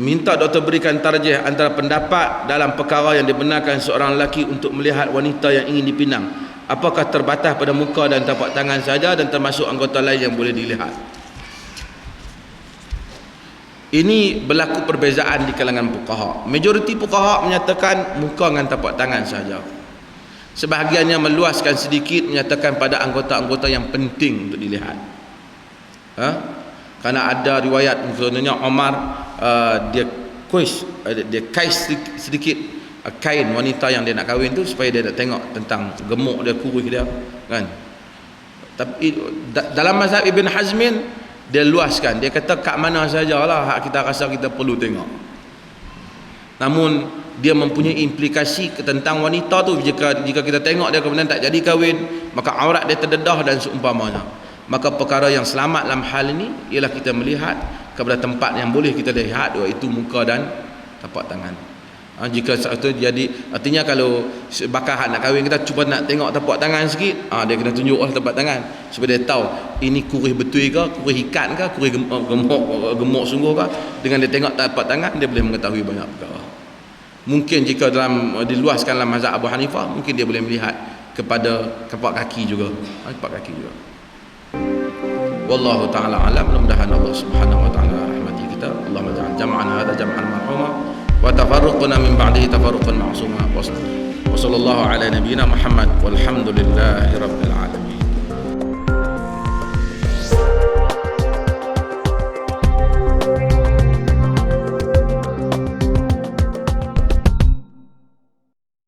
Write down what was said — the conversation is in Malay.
minta doktor berikan tarjih antara pendapat dalam perkara yang dibenarkan seorang lelaki untuk melihat wanita yang ingin dipinang. Apakah terbatas pada muka dan tapak tangan saja dan termasuk anggota lain yang boleh dilihat? Ini berlaku perbezaan di kalangan fuqaha. Majoriti fuqaha menyatakan muka dengan tapak tangan saja. Sebahagiannya meluaskan sedikit menyatakan pada anggota-anggota yang penting untuk dilihat. Ha? kerana ada riwayat misalnya Omar uh, dia kuis uh, dia kais sedikit, uh, kain wanita yang dia nak kahwin tu supaya dia nak tengok tentang gemuk dia kurus dia kan? Tapi da, dalam mazhab Ibn Hazmin dia luaskan. Dia kata kat mana sajalah hak kita rasa kita perlu tengok. Namun dia mempunyai implikasi tentang wanita tu. Jika jika kita tengok dia kemudian tak jadi kahwin maka aurat dia terdedah dan seumpamanya. Maka perkara yang selamat dalam hal ini ialah kita melihat kepada tempat yang boleh kita lihat iaitu muka dan tapak tangan. Ha, jika satu jadi artinya kalau bakal nak kahwin kita cuba nak tengok tapak tangan sikit ha, dia kena tunjuk lah tapak tangan. Supaya dia tahu ini kurih betul ke kurih ikat ke kurih gemuk, gemuk, gemuk sungguh ke. Dengan dia tengok tapak tangan dia boleh mengetahui banyak perkara. Mungkin jika dalam diluaskan dalam mazhab Abu Hanifah mungkin dia boleh melihat kepada tapak kaki juga. Ha, kaki juga wallahu taala alam. Mudah-mudahan Allah Subhanahu wa taala rahmati kita. Allah menjadikan jam'an hadha jam'an marhuma wa tafarruqna min ba'dihi tafarruqan ma'suma. Wa sallallahu ala nabiyyina Muhammad. Walhamdulillahi rabbil alamin.